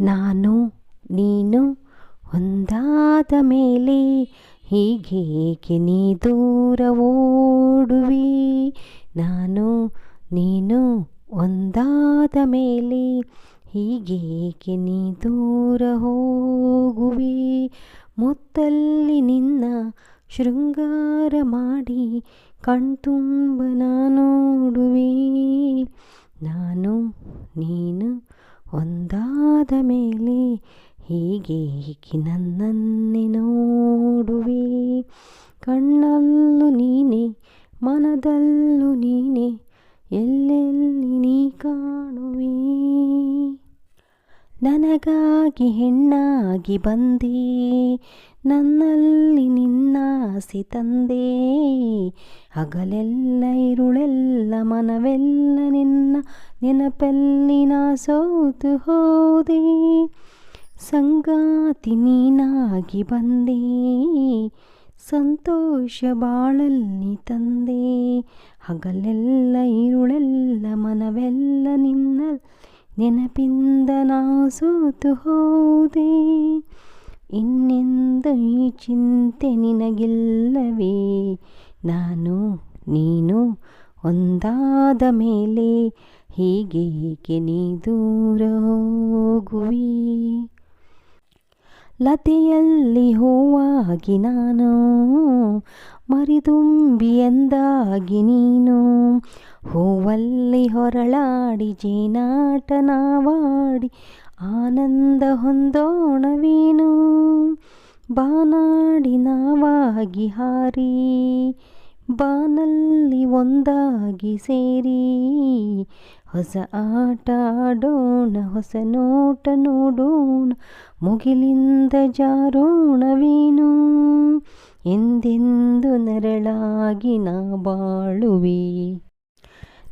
ನಾನು, ನೀನು ಒಂದಾದ ಮೇಲೆ ಹೀಗೇಕೆ ನೀ ದೂರ ಓಡುವಿ? ನಾನು, ನೀನು ಒಂದಾದ ಮೇಲೆ ಹೀಗೇಕೆ ನೀ ದೂರ ಹೋಗುವಿ? ಮುತ್ತಲ್ಲಿ ನಿನ್ನ ಶೃಂಗಾರ ಮಾಡಿ ಕಣ್ತುಂಬ ನೋಡುವೆ ನಾನು, ನೀನು ಒಂದಾದ ಮೇಲೆ ಹೀಗೇಕೆ ನನ್ನನ್ನೇ ನೋಡುವೆ. ಕಣ್ಣಲ್ಲೂ ನೀನೆ, ಮನದಲ್ಲೂ ನೀನೆ, ಎಲ್ಲೆಲ್ಲಿ ನೀ ಕಾಣುವೆ? ನನಗಾಗಿ ಹೆಣ್ಣಾಗಿ ಬಂದೆ, ನನ್ನಲ್ಲಿ ನಿನ್ನ ಆಸೆ ತಂದೆ. ಹಗಲೆಲ್ಲ, ಇರುಳೆಲ್ಲ, ಮನವೆಲ್ಲ ನಿನ್ನ ನೆನಪಲ್ಲಿ ನಾ ಸೋತು ಹೋದೆ, ಸಂಗಾತಿ ನೀನಾಗಿ ಬಂದೆ, ಸಂತೋಷ ಬಾಳಲ್ಲಿ ತಂದೆ, ಹಗಲೆಲ್ಲ ಇರುಳೆಲ್ಲ ಮನವೆಲ್ಲ ನಿನ್ನ ನೆನಪಿಂದ ನಾ ಸೋತು ಹೋದೆ. ಇನ್ನೆಂದ ಈ ಚಿಂತೆ ನಿನಗಿಲ್ಲವೇ? ನಾನು, ನೀನು ಒಂದಾದ ಮೇಲೆ ಹೇಗೆ ನೀ ದೂರ ಹೋಗುವಿ. ಲತೆಯಲ್ಲಿ ಹೂವಾಗಿ ನಾನು ಮರಿದುಂಬಿ ಎಂದಾಗಿ ನೀನು ಹೂವಲ್ಲಿ ಹೊರಳಾಡಿ ಜೀನಾಟನಾವಾಡಿ ಆನಂದ ಹೊಂದೋಣವೇನು? ಬಾನಾಡಿ ನಾವಾಗಿ ಹಾರಿ ಬಾನಲ್ಲಿ ಒಂದಾಗಿ ಸೇರಿ ಹೊಸ ಆಟ ಆಡೋಣ, ಹೊಸ ನೋಟ ನೋಡೋಣ, ಮುಗಿಲಿಂದ ಜಾರೋಣವೇನು ಎಂದೆಂದು ನರಳಾಗಿ ನಾ ಬಾಳುವೆ.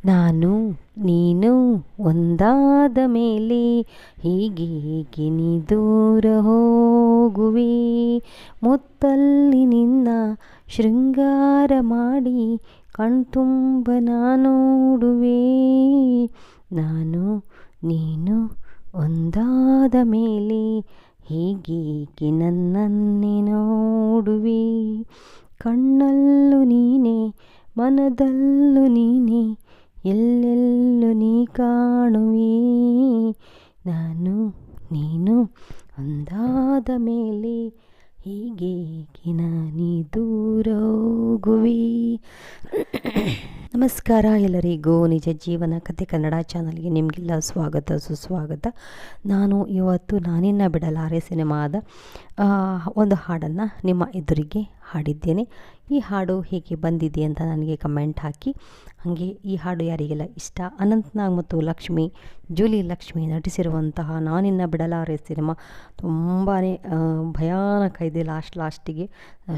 ನಾನು, ನೀನು ಒಂದಾದ ಮೇಲೆ ಹೀಗೆ ನೀ ದೂರ ಹೋಗುವೆ? ಮುತ್ತಲ್ಲಿ ನಿನ್ನ ಶೃಂಗಾರ ಮಾಡಿ ಕಣ್ತುಂಬ ನಾನೋಡುವೆ. ನಾನು, ನೀನು ಒಂದಾದ ಮೇಲೆ ಹೀಗೀಗೆ ನನ್ನನ್ನೇ ನೋಡುವೆ? ಕಣ್ಣಲ್ಲೂ ನೀನೆ, ಮನದಲ್ಲೂ ನೀನೆ, ಎಲ್ಲೆಲ್ಲೂ ನೀ ಕಾಣುವೆ? ನಾನು, ನೀನು ಒಂದಾದ ಮೇಲೆ ಹೀಗೇಕೆ ದೂರ ಹೋಗುವೆ ನಮಸ್ಕಾರ ಎಲ್ಲರಿಗೂ ನಿಜ ಜೀವನ ಕತೆ ಕನ್ನಡ ಚಾನಲ್ಗೆ ನಿಮಗೆಲ್ಲ ಸ್ವಾಗತ, ಸುಸ್ವಾಗತ. ನಾನು ಇವತ್ತು ನಾನಿನ್ನ ಬಿಡಲಾರೆ ಸಿನಿಮಾದ ಒಂದು ಹಾಡನ್ನು ನಿಮ್ಮ ಎದುರಿಗೆ ಹಾಡಿದ್ದೇನೆ. ಈ ಹಾಡು ಹೇಗೆ ಬಂದಿದೆ ಅಂತ ನನಗೆ ಕಮೆಂಟ್ ಹಾಕಿ. ಹಾಗೆ ಈ ಹಾಡು ಯಾರಿಗೆಲ್ಲ ಇಷ್ಟ, ಅನಂತ್ನಾಗ್ ಮತ್ತು ಲಕ್ಷ್ಮಿ, ಜೂಲಿ ಲಕ್ಷ್ಮಿ ನಟಿಸಿರುವಂತಹ ನಾನಿನ್ನ ಬಿಡಲಾರೆ ಸಿನಿಮಾ ತುಂಬಾ ಭಯಾನಕ ಇದೆ ಲಾಸ್ಟ್, ಲಾಸ್ಟಿಗೆ.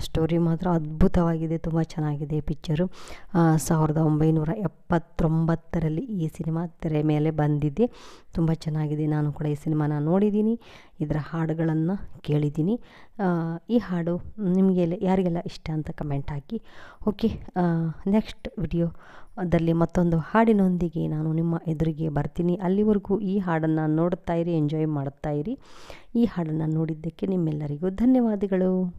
ಸ್ಟೋರಿ ಮಾತ್ರ ಅದ್ಭುತವಾಗಿದೆ, ತುಂಬ ಚೆನ್ನಾಗಿದೆ ಪಿಕ್ಚರು. ಸಾವಿರದ ಒಂಬೈನೂರ ಎಪ್ಪತ್ತೊಂಬತ್ತರಲ್ಲಿ ಈ ಸಿನಿಮಾ ತೆರೆ ಮೇಲೆ ಬಂದಿದೆ. ತುಂಬ ಚೆನ್ನಾಗಿದೆ, ನಾನು ಕೂಡ ಈ ಸಿನಿಮಾನ ನೋಡಿದ್ದೀನಿ, ಇದರ ಹಾಡುಗಳನ್ನು ಕೇಳಿದ್ದೀನಿ. ಈ ಹಾಡು ನಿಮಗೆ ಯಾರಿಗೆಲ್ಲ ಇಷ್ಟ ಅಂತ ಕಮೆಂಟ್ ಹಾಕಿ. ಓಕೆ ನೆಕ್ಸ್ಟ್ ವಿಡಿಯೋದಲ್ಲಿ ಮತ್ತೊಂದು ಹಾಡಿನೊಂದಿಗೆ ನಾನು ನಿಮ್ಮ ಎದುರಿಗೆ ಬರ್ತೀನಿ. ಅಲ್ಲಿವರೆಗೂ ಈ ಹಾಡನ್ನು ನೋಡುತ್ತಾ ಇರಿ ಎಂಜಾಯ್ ಮಾಡುತ್ತಾ ಇರಿ. ಈ ಹಾಡನ್ನು ನೋಡಿದ್ದಕ್ಕೆ ನಿಮ್ಮೆಲ್ಲರಿಗೂ ಧನ್ಯವಾದಗಳು.